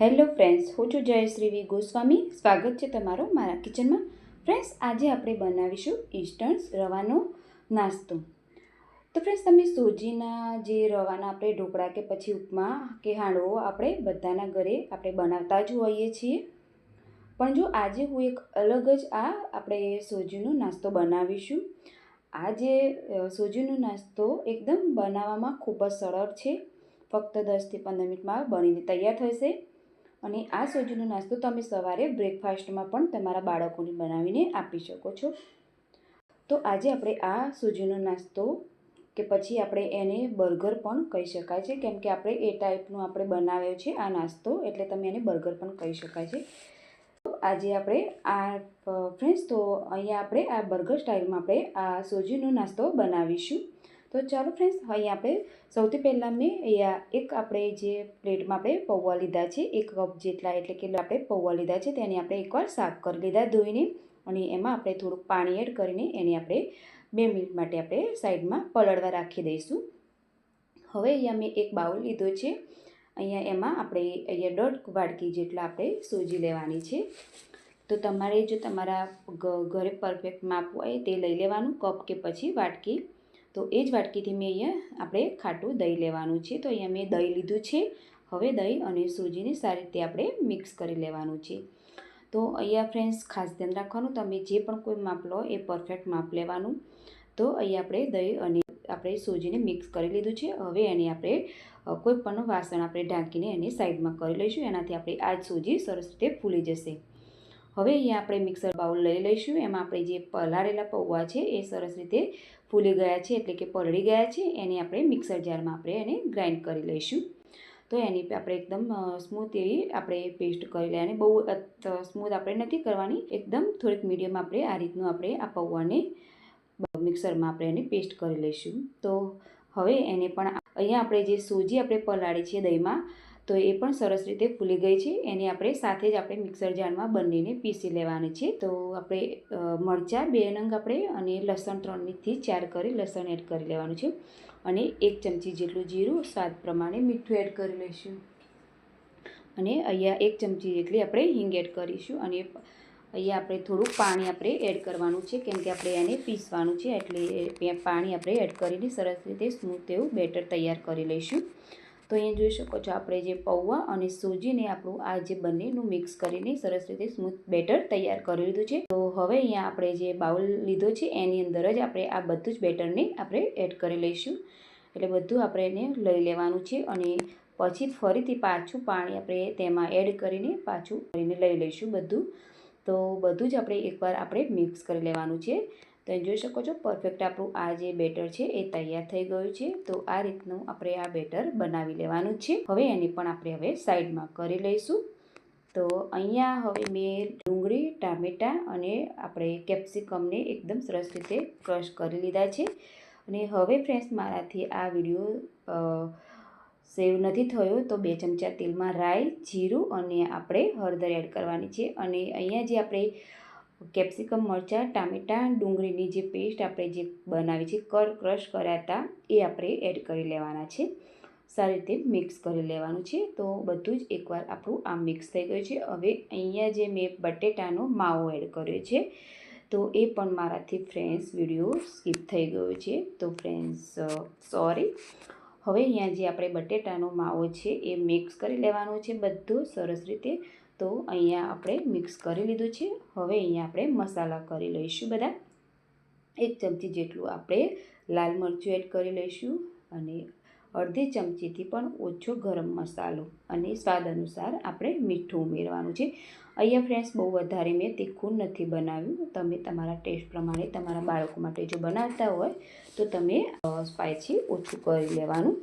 Hello friends, હું છું જયશ્રી વી ગોસ્વામી. સ્વાગત છે તમારો મારા કિચનમાં. ફ્રેન્ડ્સ, આજે આપણે બનાવીશું ઇન્સ્ટન્ટ રવાનો નાસ્તો. તો ફ્રેન્ડ્સ, તમે સોજીના જે રવાના આપણે ઢોકળા કે પછી ઉપમા કે હાંડવો આપણે બધાના ઘરે આપણે બનાવતા જ હોઈએ છીએ. પણ જો આજે હું એક અલગ જ આ આપણે સોજીનો નાસ્તો બનાવીશું. આ જે સોજીનો નાસ્તો એકદમ બનાવવામાં ખૂબ જ સરળ છે. ફક્ત દસથી પંદર મિનિટમાં બનીને તૈયાર થશે. અને આ સોજીનો નાસ્તો તમે સવારે બ્રેકફાસ્ટમાં પણ તમારા બાળકોને બનાવીને આપી શકો છો. તો આજે આપણે આ સૂજીનો નાસ્તો કે પછી આપણે એને બર્ગર પણ કહી શકાય છે. કેમ કે આપણે એ ટાઈપનું આપણે બનાવ્યો છે આ નાસ્તો, એટલે તમે એને બર્ગર પણ કહી શકાય છે. તો આજે આપણે આ ફ્રેન્ડ્સ તો અહીંયા આપણે આ બર્ગર સ્ટાઇલમાં આપણે આ સોજીનો નાસ્તો બનાવીશું. તો ચાલો ફ્રેન્ડ્સ અહીંયા આપણે સૌથી પહેલાં મેં એક આપણે જે પ્લેટમાં આપણે પૌવા લીધા છે, એક કપ જેટલા એટલે કે આપણે પૌવા લીધા છે, તેને આપણે એકવાર સાફ કરી લીધા ધોઈને અને એમાં આપણે થોડુંક પાણી એડ કરીને એને આપણે બે મિનિટ માટે આપણે સાઈડમાં પલળવા રાખી દઈશું. હવે અહીંયા મેં એક બાઉલ લીધો છે, અહીંયા એમાં આપણે અહીંયા દોઢ વાટકી જેટલા આપણે સોજી લેવાની છે. તો તમારે જો તમારા ઘરે પરફેક્ટ માપ હોય તે લઈ લેવાનું, કપ કે પછી વાટકી તો એ જ વાટકીથી મેં અહીંયા આપણે ખાટું દહીં લેવાનું છે. તો અહીંયા મેં દહીં લીધું છે. હવે દહીં અને સૂજીને સારી રીતે આપણે મિક્સ કરી લેવાનું છે. તો અહીંયા ફ્રેન્ડ્સ, ખાસ ધ્યાન રાખવાનું, તમે જે પણ કોઈ માપ લો એ પરફેક્ટ માપ લેવાનું. તો અહીંયા આપણે દહીં અને આપણે સૂજીને મિક્સ કરી લીધું છે. હવે એને આપણે કોઈ પણ વાસણ આપણે ઢાંકીને એને સાઈડમાં કરી લઈશું. એનાથી આપણે આ સૂજી સરસ રીતે ફૂલી જશે. હવે અહીંયા આપણે મિક્સર બાઉલ લઈ લઈશું. એમાં આપણે જે પલાળેલા પૌવા છે એ સરસ રીતે ફૂલી ગયા છે એટલે કે પલળી ગયા છે, એને આપણે મિક્સર જારમાં આપણે એને ગ્રાઇન્ડ કરી લઈશું. તો એની આપણે એકદમ સ્મૂથ એવી આપણે પેસ્ટ કરી લઈએ. અને બહુ સ્મૂથ આપણે નથી કરવાની. એકદમ થોડીક મીડિયમ આપણે આ રીતનું આપણે આ પૌવાને મિક્સરમાં આપણે એને પેસ્ટ કરી લઈશું. તો હવે એને પણ અહીંયા આપણે જે સૂજી આપણે પલાળી છે દહીંમાં તો એ પણ સરસ રીતે ફૂલી ગઈ છે. એને આપણે સાથે જ આપણે મિક્સર જારમાં બંનેને પીસી લેવાની છે. તો આપણે મરચાં, બે નંગ આપણે અને લસણ ત્રણથી ચાર કરી લસણ એડ કરી લેવાનું છે. અને એક ચમચી જેટલું જીરું, સ્વાદ પ્રમાણે મીઠું એડ કરી લઈશું. અને અહીંયા એક ચમચી જેટલી આપણે હિંગ એડ કરીશું. અને અહીંયા આપણે થોડુંક પાણી આપણે એડ કરવાનું છે, કેમ કે આપણે એને પીસવાનું છે. એટલે પાણી આપણે એડ કરીને સરસ રીતે સ્મૂથ એવું બેટર તૈયાર કરી લઈશું. તો અહીંયા જોઈ શકો છો આપણે જે પૌવા અને સૂજીને આપણું આ જે બંનેનું મિક્સ કરીને સરસ રીતે સ્મૂથ બેટર તૈયાર કરી લીધું છે. તો હવે અહીંયા આપણે જે બાઉલ લીધો છે એની અંદર જ આપણે આ બધું જ બેટરને આપણે એડ કરી લઈશું. એટલે બધું આપણે એને લઈ લેવાનું છે અને પછી ફરીથી પાછું પાણી આપણે તેમાં એડ કરીને પાછું કરીને લઈ લઈશું બધું. તો બધું જ આપણે એકવાર આપણે મિક્સ કરી લેવાનું છે. તો જોઈ શકો છો પરફેક્ટ આપણું આ જે બેટર છે એ તૈયાર થઈ ગયું છે. તો આ રીતનું આપણે આ બેટર બનાવી લેવાનું છે. હવે એની પણ આપણે હવે સાઈડમાં કરી લઈશું. તો અહીંયા હવે મેં ડુંગળી, ટામેટાં અને આપણે કેપ્સિકમને એકદમ સરસ રીતે ક્રશ કરી લીધા છે. અને હવે ફ્રેન્ડ્સ મારાથી આ વીડિયો સેવ નથી થયો તો બે ચમચા તેલમાં રાઈ, જીરું અને આપણે હળદર એડ કરવાની છે. અને અહીંયા જે આપણે કેપ્સિકમ, મરચાં, ટામેટાં, ડુંગળીની જે પેસ્ટ આપણે જે બનાવી છે, કર, ક્રશ કર્યા હતા, એ આપણે એડ કરી લેવાના છે. સારી રીતે મિક્સ કરી લેવાનું છે. તો બધું જ એકવાર આપણું આ મિક્સ થઈ ગયું છે. હવે અહીંયા જે મેં બટેટાનો માવો એડ કર્યો છે, તો એ પણ મારાથી ફ્રેન્ડ્સ વીડિયો સ્કીપ થઈ ગયો છે. તો ફ્રેન્ડ્સ સોરી. હવે અહીંયા જે આપણે બટેટાનો માવો છે, એ મિક્સ કરી લેવાનો છે. બધું સરસ રીતે તો અહીંયા આપણે મિક્સ કરી લીધું છે. હવે અહીંયા આપણે મસાલા કરી લઈશું બધા. એક ચમચી જેટલું આપણે લાલ મરચું એડ કરી લઈશું અને અડધી ચમચીથી પણ ઓછો ગરમ મસાલો અને સ્વાદ અનુસાર આપણે મીઠું ઉમેરવાનું છે. અહીંયા ફ્રેન્ડ્સ બહુ વધારે મેં તીખું નથી બનાવ્યું. તમે તમારા ટેસ્ટ પ્રમાણે તમારા બાળકો માટે જો બનાવતા હોય તો તમે સ્પાઇસી ઓછું કરી લેવાનું.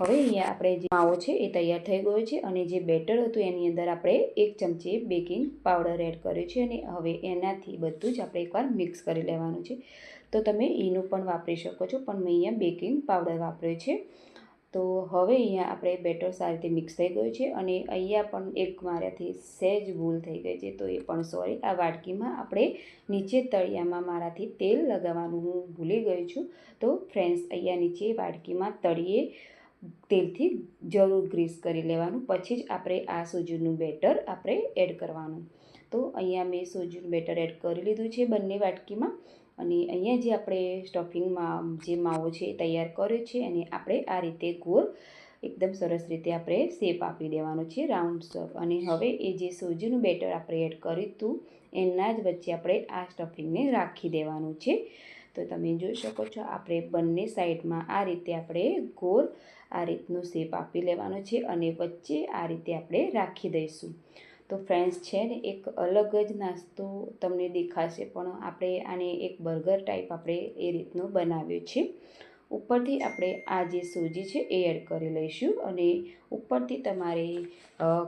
હવે અહીંયા આપણે જે માવો છે એ તૈયાર થઈ ગયો છે અને જે બેટર હતું એની અંદર આપણે એક ચમચી બેકિંગ પાવડર એડ કર્યો છે અને હવે એનાથી બધું જ આપણે એકવાર મિક્સ કરી લેવાનું છે. તો તમે એનું પણ વાપરી શકો છો, પણ મેં અહીંયા બેકિંગ પાવડર વાપર્યો છે. તો હવે અહીંયા આપણે બેટર સારી રીતે મિક્સ થઈ ગયું છે અને અહીંયા પણ એક મારાથી સહેજ ભૂલ થઈ ગઈ છે, તો એ પણ સોરી. આ વાટકીમાં આપણે નીચે તળિયામાં મારાથી તેલ લગાવવાનું હું ભૂલી ગઈ છું. તો ફ્રેન્ડ્સ, અહીંયા નીચે વાટકીમાં તળિયે તેલથી જરૂર ગ્રીસ કરી લેવાનું. પછી જ આપણે આ સોજીનું બેટર આપણે એડ કરવાનું. તો અહીંયા મેં સોજીનું બેટર એડ કરી લીધું છે બંને વાટકીમાં. અને અહીંયા જે આપણે સ્ટફિંગમાં જે માવો છે એ તૈયાર કર્યો છે અને આપણે આ રીતે ગોળ એકદમ સરસ રીતે આપણે શેપ આપી દેવાનો છે, રાઉન્ડ શેપ. અને હવે એ જે સોજીનું બેટર આપણે એડ કર્યું હતું, એના જ વચ્ચે આપણે આ સ્ટફિંગને રાખી દેવાનું છે. તો તમે જોઈ શકો છો, આપણે બંને સાઈડમાં આ રીતે આપણે ગોળ આ રીતનું શેપ આપી લેવાનો છે અને વચ્ચે આ રીતે આપણે રાખી દઈશું. તો ફ્રેન્ડ્સ, છે ને, એક અલગ જ નાસ્તો તમને દેખાશે, પણ આપણે આને એક બર્ગર ટાઈપ આપણે એ રીતનું બનાવ્યો છે. ઉપરથી આપણે આ જે સૂજી છે એ એડ કરી લઈશું અને ઉપરથી તમારે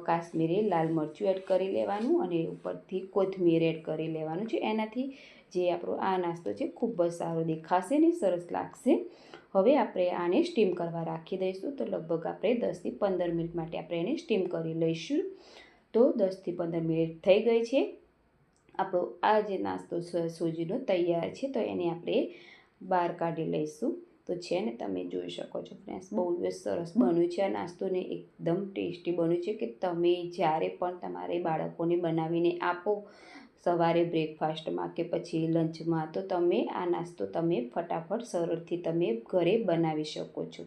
કાશ્મીરી લાલ મરચું એડ કરી લેવાનું અને ઉપરથી કોથમીર એડ કરી લેવાનું છે. એનાથી જે આપણો આ નાસ્તો છે, ખૂબ જ સારો દેખાશે ને સરસ લાગશે. હવે આપણે આને સ્ટીમ કરવા રાખી દઈશું. તો લગભગ આપણે દસથી પંદર મિનિટ માટે આપણે એને સ્ટીમ કરી લઈશું. તો દસથી પંદર મિનિટ થઈ ગઈ છે. આપણો આ જે નાસ્તો સૂજીનો તૈયાર છે, તો એને આપણે બહાર કાઢી લઈશું. તો છે ને તમે જોઈ શકો છો ફ્રેન્ડ્સ, બહુ જ સરસ બન્યું છે આ નાસ્તોને. એકદમ ટેસ્ટી બન્યું છે કે તમે જ્યારે પણ તમારે બાળકોને બનાવીને આપો સવારે બ્રેકફાસ્ટમાં કે પછી લંચમાં, તો તમે આ નાસ્તો તમે ફટાફટ સરળથી તમે ઘરે બનાવી શકો છો.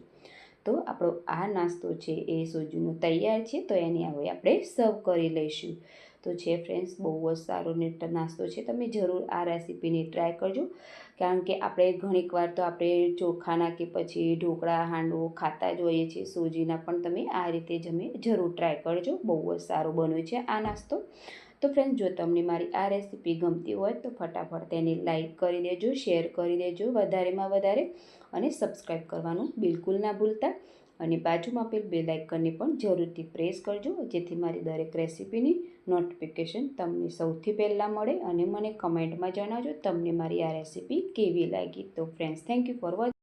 તો આપણો આ નાસ્તો છે એ સોજીનો તૈયાર છે, તો એને હવે આપણે સર્વ કરી લઈશું. તો છે ફ્રેન્ડ્સ, બહુ જ સારો ને નાસ્તો છે, તમે જરૂર આ રેસીપીને ટ્રાય કરજો. કારણ કે આપણે ઘણીક વાર તો આપણે ચોખાના કે પછી ઢોકળા, હાંડવો ખાતા જ હોઈએ છીએ, સોજીના પણ તમે આ રીતે જમે જરૂર ટ્રાય કરજો. બહુ જ સારો બન્યો છે આ નાસ્તો. તો ફ્રેન્ડ જો તમને મારી આ રેસીપી ગમતી હોય તો ફટાફટ તેને લાઇક કરી દેજો શેર કરી દેજો વધારેમાં વધારે અને સબસ્ક્રાઈબ કરવાનું બિલકુલ ના ભૂલતા. અને બાજુમાં આપેલ બે લાઇકનને પણ જરૂરથી પ્રેસ કરજો, જેથી મારી દરેક રેસીપીની નોટિફિકેશન તમને સૌથી પહેલાં મળે અને મને કમેન્ટમાં જણાવજો તમને મારી આ રેસીપી કેવી લાગી. તો friends thank you for watch